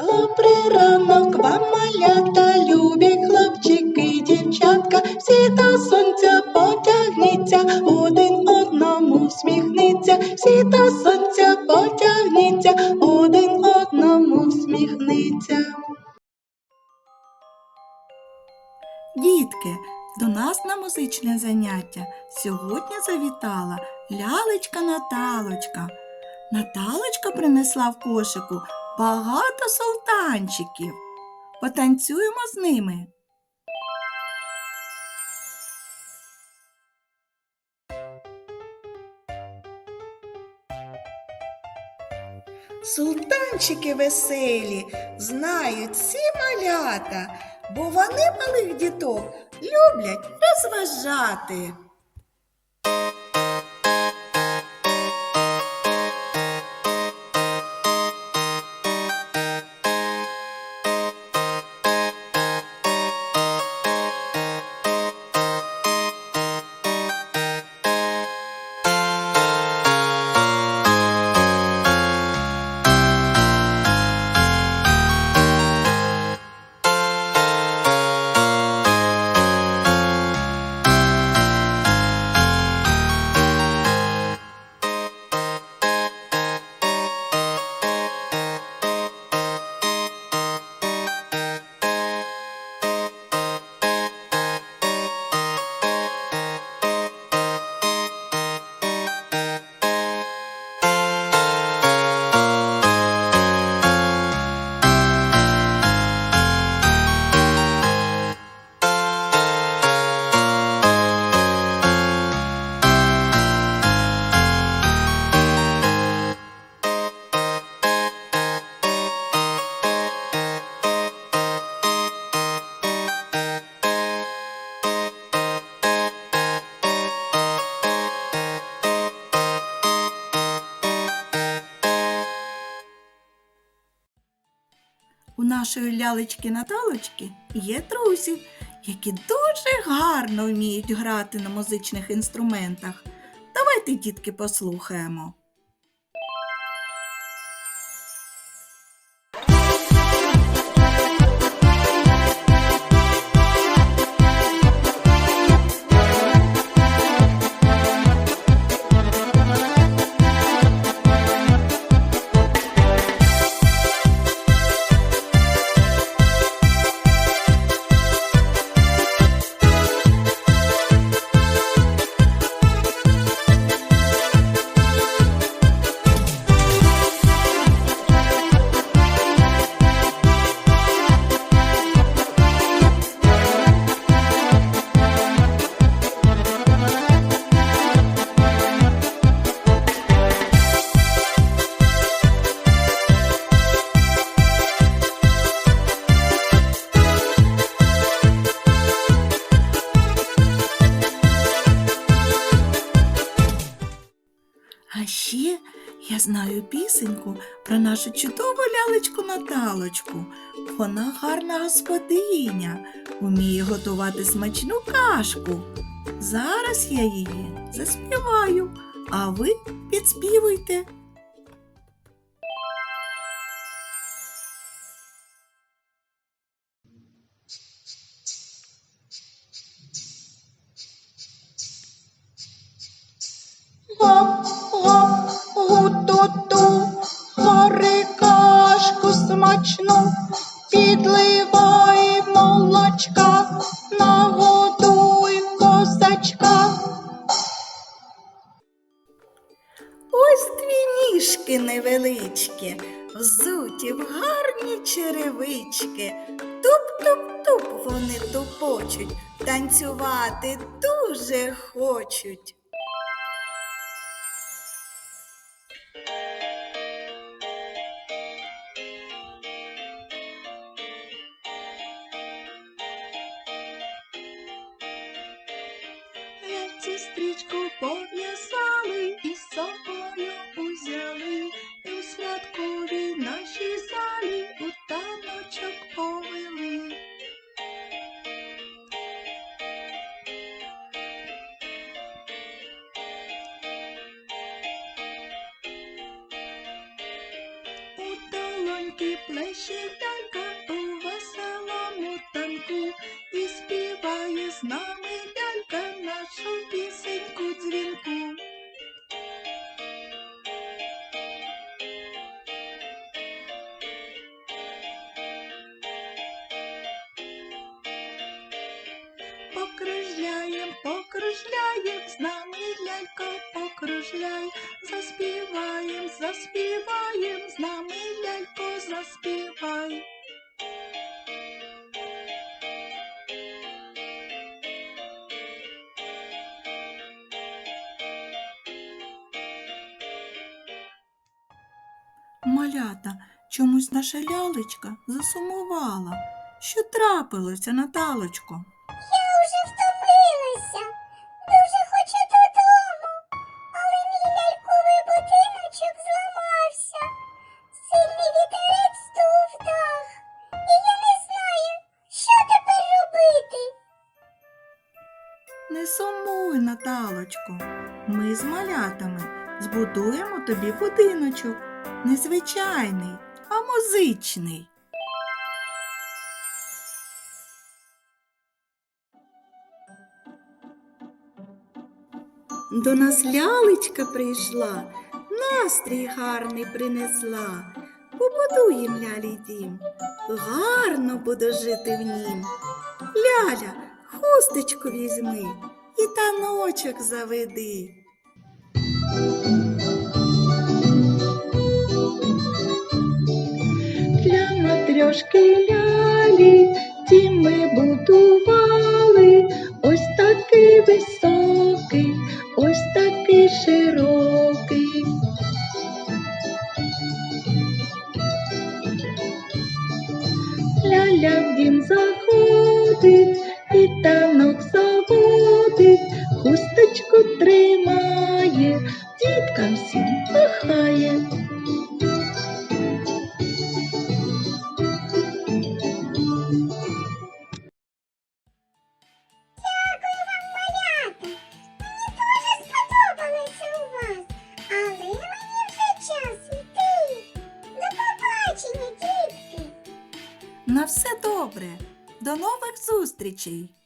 Добрий ранок вам малята, любі хлопчики, і дівчатка, всі до сонця потягніться, один одному всміхниться, всі до сонця потягніться, один одному всміхниться. Дітки, до нас на музичне заняття сьогодні завітала лялечка Наталочка. Наталочка принесла в кошику багато султанчиків. Потанцюємо з ними. Султанчики веселі знають всі малята, бо вони малих діток люблять розважати. У нашої лялечки Наталочки є друзі, які дуже гарно вміють грати на музичних інструментах. Давайте, дітки, послухаємо. Я знаю пісеньку про нашу чудову лялечку Наталочку. Вона гарна господиня, вміє готувати смачну кашку. Зараз я її заспіваю, а ви підспівуйте. Гоп, Ось дві ніжки невеличкі, взуті в гарні черевички. Туп-туп-туп вони тупочуть, танцювати дуже хочуть. Стрічку пов'язали і з У долоньки нами лялька покружляй, заспіваєм, заспіваєм, з нами лялько заспівай. Малята, чомусь наша лялечка засумувала. Що трапилося, Наталочко? Наталочко. Ми з малятами збудуємо тобі будиночок. Незвичайний, а музичний. До нас лялечка прийшла, настрій гарний принесла. Побудуєм лялі дім, гарно буду жити в нім. Ляля, хусточку візьми таночок заведи. Для матрьошки лялі дім ми будували, ось такий високий, ось такий широкий. Ляля в дім заходить, і танок заводить, все добре. До нових зустрічей!